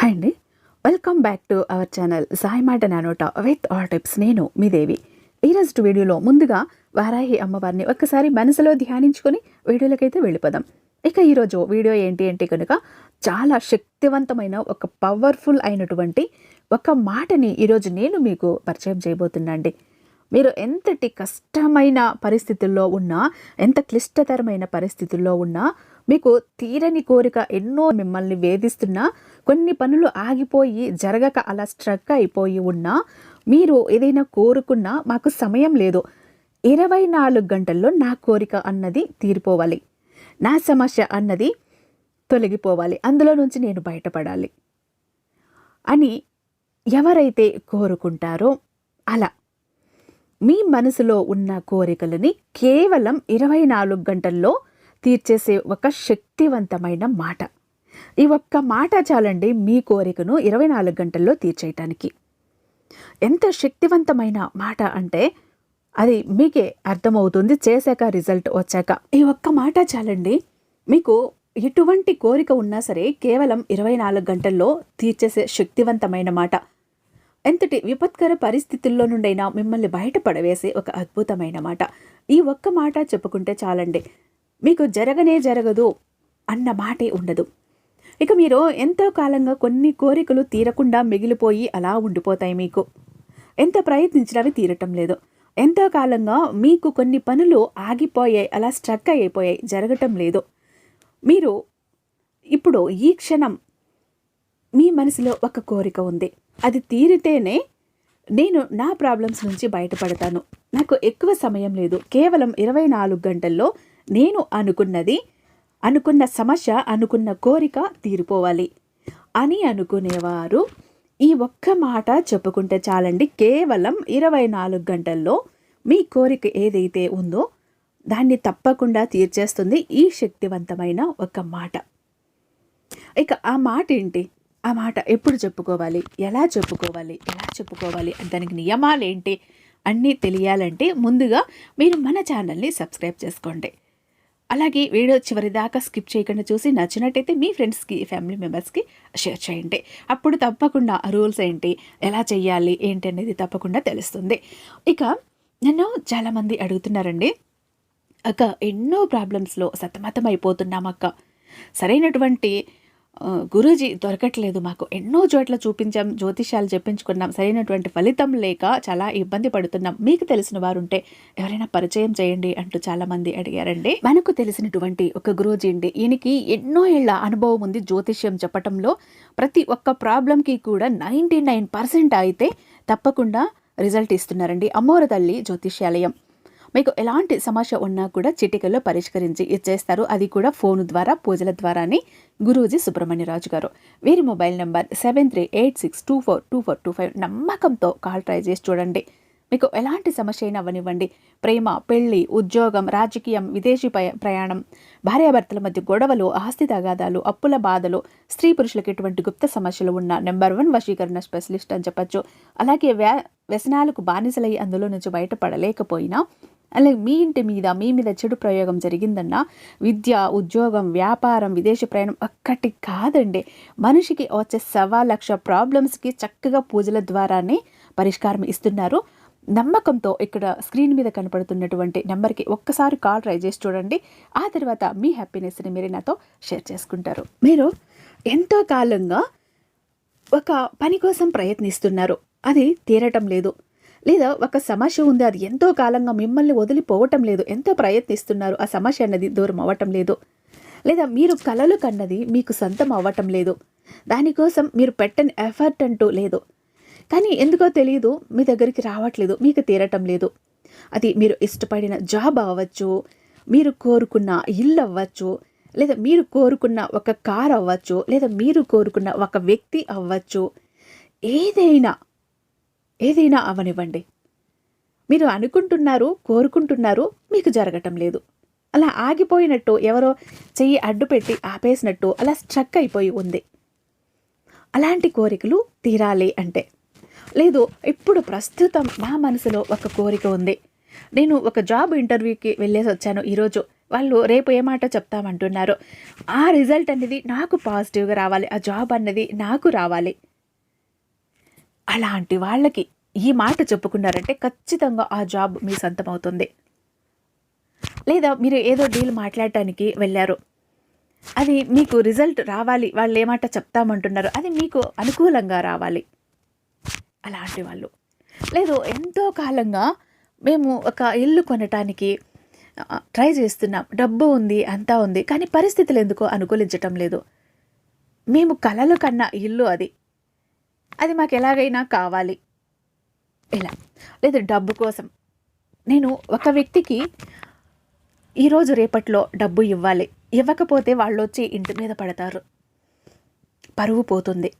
Hi అండి. Welcome back to our channel Sai మాట నానోట విత్ ఆల్ టిప్స్ నేను మీ దేవి. ఈరోజు వీడియోలో ముందుగా వారాహి అమ్మవారిని ఒక్కసారి మనసులో ధ్యానించుకొని వీడియోలకైతే వెళ్ళిపోదాం. ఇక ఈరోజు వీడియో ఏంటి అంటే కనుక చాలా శక్తివంతమైన ఒక పవర్ఫుల్ అయినటువంటి ఒక మాటని ఈరోజు నేను మీకు పరిచయం చేయబోతున్నా అండి. మీరు ఎంతటి కష్టమైన పరిస్థితుల్లో ఉన్నా ఎంత క్లిష్టతరమైన పరిస్థితుల్లో ఉన్నా మీకు తీరని కోరిక ఎన్నో మిమ్మల్ని వేధిస్తున్నా కొన్ని పనులు ఆగిపోయి జరగక అలా స్ట్రక్ అయిపోయి ఉన్నా మీరు ఏదైనా కోరుకున్నా మాకు సమయం లేదు. ఇరవై నాలుగు గంటల్లో నా కోరిక అన్నది తీరిపోవాలి. నా సమస్య అన్నది తొలగిపోవాలి. అందులో నుంచి నేను బయటపడాలి అని ఎవరైతే కోరుకుంటారో అలా. మీ మనసులో ఉన్న కోరికలని కేవలం ఇరవై నాలుగు గంటల్లో తీర్చేసే ఒక శక్తివంతమైన మాట. ఈ ఒక్క మాట చాలండి మీ కోరికను ఇరవై నాలుగు గంటల్లో తీర్చేయటానికి. ఎంత శక్తివంతమైన మాట అంటే అది మీకే అర్థమవుతుంది చేశాక రిజల్ట్ వచ్చాక. ఈ ఒక్క మాట చాలండి మీకు ఎటువంటి కోరిక ఉన్నా సరే కేవలం ఇరవై నాలుగు గంటల్లో తీర్చేసే శక్తివంతమైన మాట. ఎంతటి విపత్కర పరిస్థితుల్లో నుండైనా మిమ్మల్ని బయటపడవేసే ఒక అద్భుతమైన మాట. ఈ ఒక్క మాట చెప్పుకుంటే చాలండి మీకు జరగనే జరగదు అన్న మాటే ఉండదు. ఇక మీరు ఎంతో కాలంగా కొన్ని కోరికలు తీరకుండా మిగిలిపోయి అలా ఉండిపోతాయి మీకు. ఎంత ప్రయత్నించినా అవి తీరటం లేదు. ఎంతో కాలంగా మీకు కొన్ని పనులు ఆగిపోయాయి అలా స్ట్రక్ అయిపోయాయి జరగటం లేదు. మీరు ఇప్పుడు ఈ క్షణం మీ మనసులో ఒక కోరిక ఉంది. అది తీరితేనే నేను నా ప్రాబ్లమ్స్ నుంచి బయటపడతాను. నాకు ఎక్కువ సమయం లేదు. కేవలం ఇరవై నాలుగు గంటల్లో నేను అనుకున్నది అనుకున్న సమస్య అనుకున్న కోరిక తీరిపోవాలి. అని అనుకునేవారు. ఈ ఒక్క మాట చెప్పుకుంటే చాలండి కేవలం ఇరవై నాలుగు గంటల్లో మీ కోరిక ఏదైతే ఉందో దాన్ని తప్పకుండా తీర్చేస్తుంది ఈ శక్తివంతమైన ఒక మాట. ఇక ఆ మాట ఏంటి? ఆ మాట ఎప్పుడు చెప్పుకోవాలి? ఎలా చెప్పుకోవాలి? ఎలా చెప్పుకోవాలి? దానికి నియమాలు ఏంటి? అన్నీ తెలియాలంటే ముందుగా మీరు మన ఛానల్ని సబ్స్క్రైబ్ చేసుకోండి. అలాగే వీడియో చివరి దాకా స్కిప్ చేయకుండా చూసి నచ్చినట్టయితే మీ ఫ్రెండ్స్కి ఫ్యామిలీ మెంబర్స్కి షేర్ చేయండి. అప్పుడు తప్పకుండా రూల్స్ ఏంటి ఎలా చేయాలి ఏంటి అనేది తప్పకుండా తెలుస్తుంది. ఇక నన్ను చాలామంది అడుగుతున్నారండి అక్క ఎన్నో ప్రాబ్లమ్స్లో సతమతం అయిపోతున్నాం అక్క. సరైనటువంటి గురూజీ దొరకట్లేదు. మాకు ఎన్నో చోట్ల చూపించాం జ్యోతిష్యాలు చెప్పించుకున్నాం సరైనటువంటి ఫలితం లేక చాలా ఇబ్బంది పడుతున్నాం. మీకు తెలిసిన వారుంటే ఎవరైనా పరిచయం చేయండి అంటూ చాలా మంది అడిగారండి. మనకు తెలిసినటువంటి ఒక గురూజీ అండి. ఈయనకి ఎన్నో ఏళ్ళ అనుభవం ఉంది జ్యోతిష్యం చెప్పటంలో. ప్రతి ఒక్క ప్రాబ్లంకి కూడా నైంటీ నైన్ పర్సెంట్ అయితే తప్పకుండా రిజల్ట్ ఇస్తున్నారండి. అమ్మోర తల్లి జ్యోతిష్యాలయం. మీకు ఎలాంటి సమస్య ఉన్నా కూడా చిటికల్లో పరిష్కరించి ఇచ్చేస్తారు. అది కూడా ఫోన్ ద్వారా పూజల ద్వారానే. గురూజీ సుబ్రహ్మణ్యరాజు గారు. వీరి mobile number seven three eight six two four two four two five నమ్మకంతో కాల్ ట్రై చేసి చూడండి. మీకు ఎలాంటి సమస్య అయినా అవనివ్వండి. ప్రేమ పెళ్ళి ఉద్యోగం రాజకీయం విదేశీ ప్రయాణం భార్యాభర్తల మధ్య గొడవలు ఆస్తి తగాదాలు అప్పుల బాధలు స్త్రీ పురుషులకు ఎటువంటి గుప్త సమస్యలు ఉన్న నెంబర్ వన్ వశీకరణ స్పెషలిస్ట్ అని చెప్పొచ్చు. అలాగే వ్య వ్యసనాలకు బానిసలై అందులో నుంచి బయటపడలేకపోయినా అలాగే మీ ఇంటి మీద మీ మీద చెడు ప్రయోగం జరిగిందన్నా విద్య ఉద్యోగం వ్యాపారం విదేశీ ప్రయాణం ఒక్కటి కాదండి. మనిషికి వచ్చే సవా లక్ష ప్రాబ్లమ్స్కి చక్కగా పూజల ద్వారానే పరిష్కారం ఇస్తున్నారు. నమ్మకంతో ఇక్కడ స్క్రీన్ మీద కనపడుతున్నటువంటి నెంబర్కి ఒక్కసారి కాల్ ట్రై చేసి చూడండి. ఆ తర్వాత మీ హ్యాపీనెస్ని మీరు నాతో షేర్ చేసుకుంటారు. మీరు ఎంతో కాలంగా ఒక పని కోసం ప్రయత్నిస్తున్నారు. అది తీరటం లేదు. లేదా ఒక సమస్య ఉంది అది ఎంతో కాలంగా మిమ్మల్ని వదిలిపోవటం లేదు. ఎంతో ప్రయత్నిస్తున్నారు ఆ సమస్య అన్నది దూరం అవ్వటం లేదు. లేదా మీరు కలలు కన్నది మీకు సొంతం అవ్వటం లేదు. దానికోసం మీరు పెట్టని ఎఫర్ట్ అంటూ లేదు. కానీ ఎందుకో తెలియదు మీ దగ్గరికి రావట్లేదు మీకు తీరటం లేదు. అది మీరు ఇష్టపడిన జాబ్ అవ్వచ్చు మీరు కోరుకున్న ఇల్లు అవ్వచ్చు లేదా మీరు కోరుకున్న ఒక కార్ అవ్వచ్చు లేదా మీరు కోరుకున్న ఒక వ్యక్తి అవ్వచ్చు. ఏదైనా ఏదైనా అవనివ్వండి. మీరు అనుకుంటున్నారు కోరుకుంటున్నారు మీకు జరగటం లేదు. అలా ఆగిపోయినట్టు ఎవరో చెయ్యి అడ్డుపెట్టి ఆపేసినట్టు అలా స్ట్రక్ అయిపోయి ఉంది. అలాంటి కోరికలు తీరాలి అంటే లేదు ఇప్పుడు ప్రస్తుతం నా మనసులో ఒక కోరిక ఉంది. నేను ఒక జాబ్ ఇంటర్వ్యూకి వెళ్ళేసి వచ్చాను ఈరోజు. వాళ్ళు రేపు ఏ మాట చెప్తామంటున్నారు. ఆ రిజల్ట్ అనేది నాకు పాజిటివ్గా రావాలి. ఆ జాబ్ అన్నది నాకు రావాలి. అలాంటి వాళ్ళకి ఈ మాట చెప్పుకున్నారంటే ఖచ్చితంగా ఆ జాబ్ మీ సొంతం అవుతుంది లేదా మీరు ఏదో డీల్ మాట్లాడటానికి వెళ్ళారు. అది మీకు రిజల్ట్ రావాలి వాళ్ళు ఏమాట చెప్తామంటున్నారు అది మీకు అనుకూలంగా రావాలి. అలాంటి వాళ్ళు. లేదు ఎంతో కాలంగా మేము ఒక ఇల్లు కొనటానికి ట్రై చేస్తున్నాం. డబ్బు ఉంది అంతా ఉంది కానీ పరిస్థితులు ఎందుకో అనుకూలించటం లేదు. మేము కలలు కన్నా ఇల్లు అది. అది మాకు ఎలాగైనా కావాలి. ఇలా లేదు డబ్బు కోసం. నేను ఒక వ్యక్తికి ఈరోజు రేపట్లో డబ్బు ఇవ్వాలి. ఇవ్వకపోతే వాళ్ళు వచ్చి ఇంటి మీద పడతారు. పరువు పోతుంది.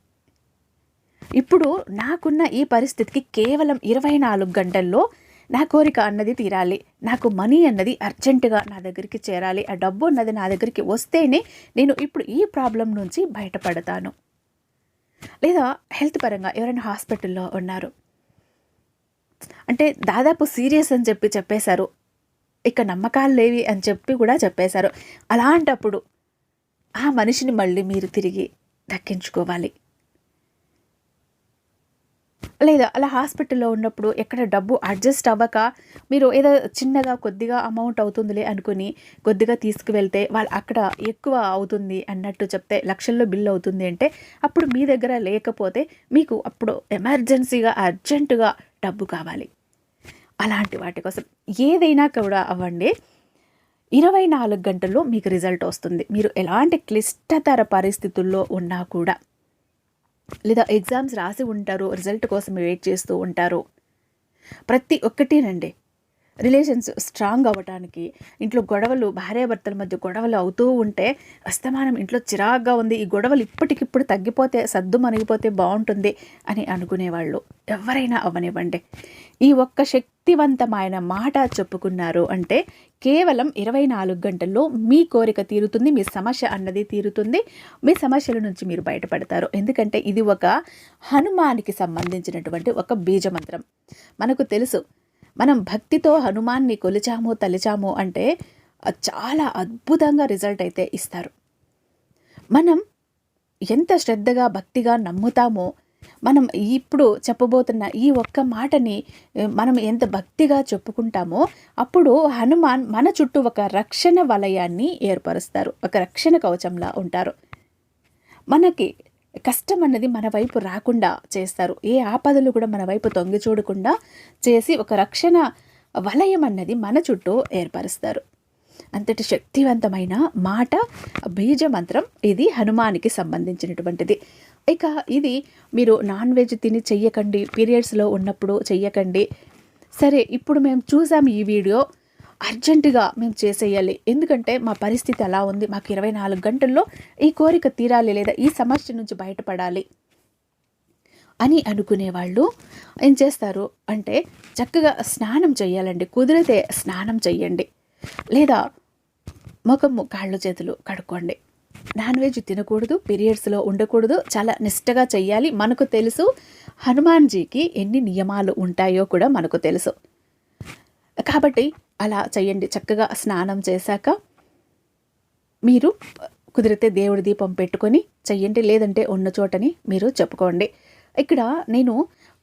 ఇప్పుడు నాకున్న ఈ పరిస్థితికి కేవలం ఇరవై నాలుగు గంటల్లో నా కోరిక అన్నది తీరాలి. నాకు మనీ అన్నది అర్జెంటుగా నా దగ్గరికి చేరాలి. ఆ డబ్బు అన్నది నా దగ్గరికి వస్తేనే నేను ఇప్పుడు ఈ ప్రాబ్లం నుంచి బయటపడతాను. లేదా హెల్త్ పరంగా ఎవరైనా హాస్పిటల్లో ఉన్నారు. అంటే దాదాపు సీరియస్ అని చెప్పి చెప్పేశారు. ఇక నమ్మకాలు లేవి అని చెప్పి కూడా చెప్పేశారు. అలాంటప్పుడు ఆ మనిషిని మళ్ళీ మీరు తిరిగి దక్కించుకోవాలి. లేదా అలా హాస్పిటల్లో ఉన్నప్పుడు ఎక్కడ డబ్బు అడ్జస్ట్ అవ్వక మీరు ఏదో చిన్నగా కొద్దిగా అమౌంట్ అవుతుందిలే అనుకుని కొద్దిగా తీసుకువెళ్తే వాళ్ళు అక్కడ ఎక్కువ అవుతుంది అన్నట్టు చెప్తే లక్షల్లో బిల్ అవుతుంది అంటే అప్పుడు మీ దగ్గర లేకపోతే మీకు అప్పుడు ఎమర్జెన్సీగా అర్జెంటుగా డబ్బు కావాలి. అలాంటి వాటి కోసం ఏదైనా కూడా అవ్వండి. ఇరవై నాలుగు గంటల్లో మీకు రిజల్ట్ వస్తుంది. మీరు ఎలాంటి క్లిష్టతర పరిస్థితుల్లో ఉన్నా కూడా. లేదా ఎగ్జామ్స్ రాసి ఉంటారు రిజల్ట్ కోసం వెయిట్ చేస్తూ ఉంటారు. ప్రతి ఒక్కటినండి రిలేషన్స్ స్ట్రాంగ్ అవ్వటానికి ఇంట్లో గొడవలు భార్యాభర్తల మధ్య గొడవలు అవుతూ ఉంటే అస్తమానం ఇంట్లో చిరాగ్గా ఉంది. ఈ గొడవలు ఇప్పటికిప్పుడు తగ్గిపోతే సద్దు మనిగిపోతే బాగుంటుంది అని అనుకునేవాళ్ళు. ఎవరైనా అవ్వనివ్వండి ఈ ఒక్క శక్తివంతమైన మాట చెప్పుకున్నారు అంటే కేవలం ఇరవై నాలుగు గంటల్లో మీ కోరిక తీరుతుంది మీ సమస్య అన్నది తీరుతుంది మీ సమస్యల నుంచి మీరు బయటపడతారు. ఎందుకంటే ఇది ఒక హనుమానికి సంబంధించినటువంటి ఒక బీజమంత్రం. మనకు తెలుసు మనం భక్తితో హనుమాన్ని కొలిచాము తలిచాము అంటే చాలా అద్భుతంగా రిజల్ట్ అయితే ఇస్తారు. మనం ఎంత శ్రద్ధగా భక్తిగా నమ్ముతామో మనం ఇప్పుడు చెప్పబోతున్న ఈ ఒక్క మాటని మనం ఎంత భక్తిగా చెప్పుకుంటామో అప్పుడు హనుమాన్ మన చుట్టూ ఒక రక్షణ వలయాన్ని ఏర్పరుస్తారు. ఒక రక్షణ కవచంలా ఉంటారు. మనకి కష్టం అన్నది మన వైపు రాకుండా చేస్తారు. ఏ ఆపదలు కూడా మన వైపు తొంగి చూడకుండా చేసి ఒక రక్షణ వలయం అన్నది మన చుట్టూ ఏర్పరుస్తారు. అంతటి శక్తివంతమైన మాట బీజ మంత్రం ఇది హనుమానికి సంబంధించినటువంటిది. ఇక ఇది మీరు నాన్ వెజ్ తిని చెయ్యకండి పీరియడ్స్లో ఉన్నప్పుడు చెయ్యకండి. సరే ఇప్పుడు మేము చూసాం ఈ వీడియో. అర్జెంటుగా మేము చేసేయాలి. ఎందుకంటే మా పరిస్థితి అలా ఉంది. మాకు ఇరవై నాలుగు గంటల్లో ఈ కోరిక తీరాలి లేదా ఈ సమస్య నుంచి బయటపడాలి అని అనుకునేవాళ్ళు ఏం చేస్తారు అంటే చక్కగా స్నానం చేయాలండి. కుదిరితే స్నానం చేయండి. లేదా ముఖము కాళ్ళు చేతులు కడుక్కోండి. నాన్ వెజ్ తినకూడదు పీరియడ్స్లో ఉండకూడదు చాలా నిష్టగా చేయాలి. మనకు తెలుసు హనుమాన్జీకి ఎన్ని నియమాలు ఉంటాయో కూడా మనకు తెలుసు. కాబట్టి అలా చేయండి చక్కగా స్నానం చేశాక మీరు కుదిరితే దేవుడి దీపం పెట్టుకొని చెయ్యండి. లేదంటే ఉన్న చోటని మీరు చెప్పుకోండి. ఇక్కడ నేను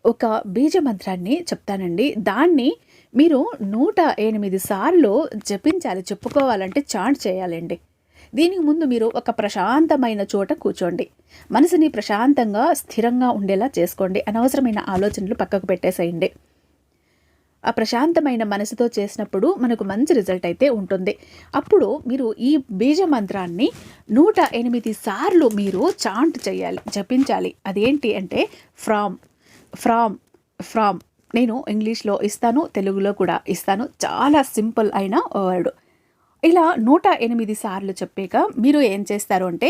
ఒక బీజ మంత్రాన్ని చెప్తానండి. దాన్ని మీరు నూట ఎనిమిది సార్లు జపించాలి చెప్పుకోవాలంటే చాంట్ చేయాలండి. దీనికి ముందు మీరు ఒక ప్రశాంతమైన చోట కూర్చోండి. మనసుని ప్రశాంతంగా స్థిరంగా ఉండేలా చేసుకోండి. అనవసరమైన ఆలోచనలు పక్కకు పెట్టేసేయండి. ఆ ప్రశాంతమైన మనసుతో చేసినప్పుడు మనకు మంచి రిజల్ట్ అయితే ఉంటుంది. అప్పుడు మీరు ఈ బీజ మంత్రాన్ని నూట ఎనిమిది సార్లు మీరు చాంట్ చేయాలి జపించాలి. అదేంటి అంటే ఫ్రామ్ ఫ్రామ్ ఫ్రామ్ నేను ఇంగ్లీష్లో ఇస్తాను తెలుగులో కూడా ఇస్తాను. చాలా సింపుల్ అయిన వర్డ్ ఇలా నూట ఎనిమిది సార్లు చెప్పాక మీరు ఏం చేస్తారు అంటే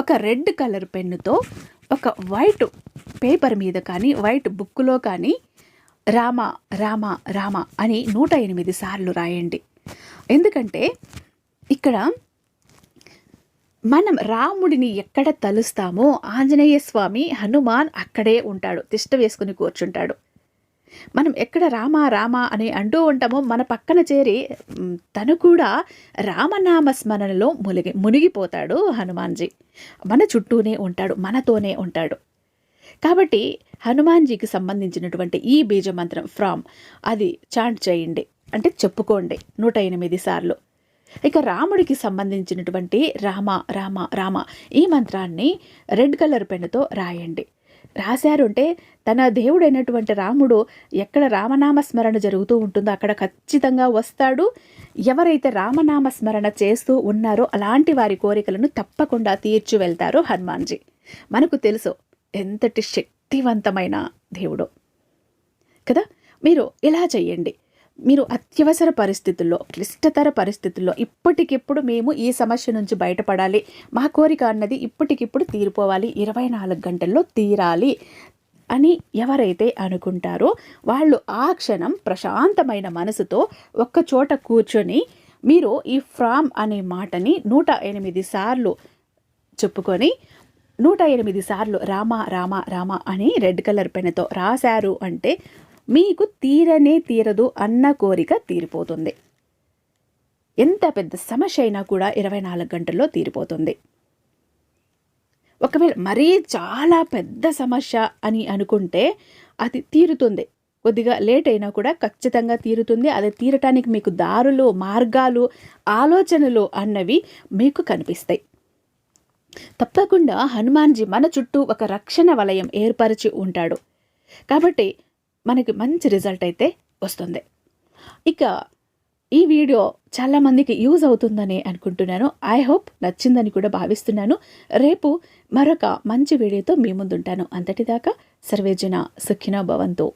ఒక రెడ్ కలర్ పెన్నుతో ఒక వైట్ పేపర్ మీద కానీ వైట్ బుక్లో కానీ రామ రామ రామ అని నూట ఎనిమిది సార్లు రాయండి. ఎందుకంటే ఇక్కడ మనం రాముడిని ఎక్కడ తలుస్తామో ఆంజనేయ స్వామి హనుమాన్ అక్కడే ఉంటాడు తిష్ట వేసుకుని కూర్చుంటాడు. మనం ఎక్కడ రామ రామ అని అంటూ ఉంటామో మన పక్కన చేరి తను కూడా రామనామ స్మరణలో మునిగి మునిగిపోతాడు హనుమాన్జీ. మన చుట్టూనే ఉంటాడు మనతోనే ఉంటాడు. కాబట్టి హనుమాన్జీకి సంబంధించినటువంటి ఈ బీజమంత్రం ఫ్రామ్ అది చాంట్ చేయండి. అంటే చెప్పుకోండి నూట ఎనిమిది సార్లు. ఇక రాముడికి సంబంధించినటువంటి రామ రామ రామ ఈ మంత్రాన్ని రెడ్ కలర్ పెన్నుతో రాయండి. రాశారు అంటే తన దేవుడైనటువంటి రాముడు ఎక్కడ రామనామ స్మరణ జరుగుతూ ఉంటుందో అక్కడ ఖచ్చితంగా వస్తాడు. ఎవరైతే రామనామ స్మరణ చేస్తూ ఉన్నారో అలాంటి వారి కోరికలను తప్పకుండా తీర్చి వెళ్తారు హనుమాన్జీ. మనకు తెలుసు ఎంతటి శక్తివంతమైన దేవుడు. కదా? మీరు ఇలా చేయండి మీరు అత్యవసర పరిస్థితుల్లో క్లిష్టతర పరిస్థితుల్లో ఇప్పటికిప్పుడు మేము ఈ సమస్య నుంచి బయటపడాలి. మా కోరిక అన్నది ఇప్పటికిప్పుడు తీరిపోవాలి. ఇరవై నాలుగు గంటల్లో తీరాలి అని ఎవరైతే అనుకుంటారో వాళ్ళు ఆ క్షణం ప్రశాంతమైన మనసుతో ఒక్కచోట కూర్చొని మీరు ఈ ఫ్రామ్ అనే మాటని నూట ఎనిమిది సార్లు చెప్పుకొని నూట ఎనిమిది సార్లు రామ రామ రామ అని రెడ్ కలర్ పెన్నుతో రాశారు అంటే మీకు తీరనే తీరదు అన్న కోరిక తీరిపోతుంది. ఎంత పెద్ద సమస్య అయినా కూడా ఇరవై నాలుగు గంటల్లో తీరిపోతుంది. ఒకవేళ మరీ చాలా పెద్ద సమస్య అని అనుకుంటే అది తీరుతుంది. కొద్దిగా లేట్ అయినా కూడా ఖచ్చితంగా తీరుతుంది. అది తీరటానికి మీకు దారులు మార్గాలు ఆలోచనలు అన్నవి మీకు కనిపిస్తాయి. తప్పకుండా హనుమాన్జీ మన చుట్టూ ఒక రక్షణ వలయం ఏర్పరిచి ఉంటాడు. కాబట్టి మనకి మంచి రిజల్ట్ అయితే వస్తుంది. ఇక ఈ వీడియో చాలామందికి యూజ్ అవుతుందని అనుకుంటున్నాను. ఐ హోప్ నచ్చిందని కూడా భావిస్తున్నాను. రేపు మరొక మంచి వీడియోతో మీ ముందుంటాను. అంతటిదాకా సర్వేజన సుఖినో భవంతు.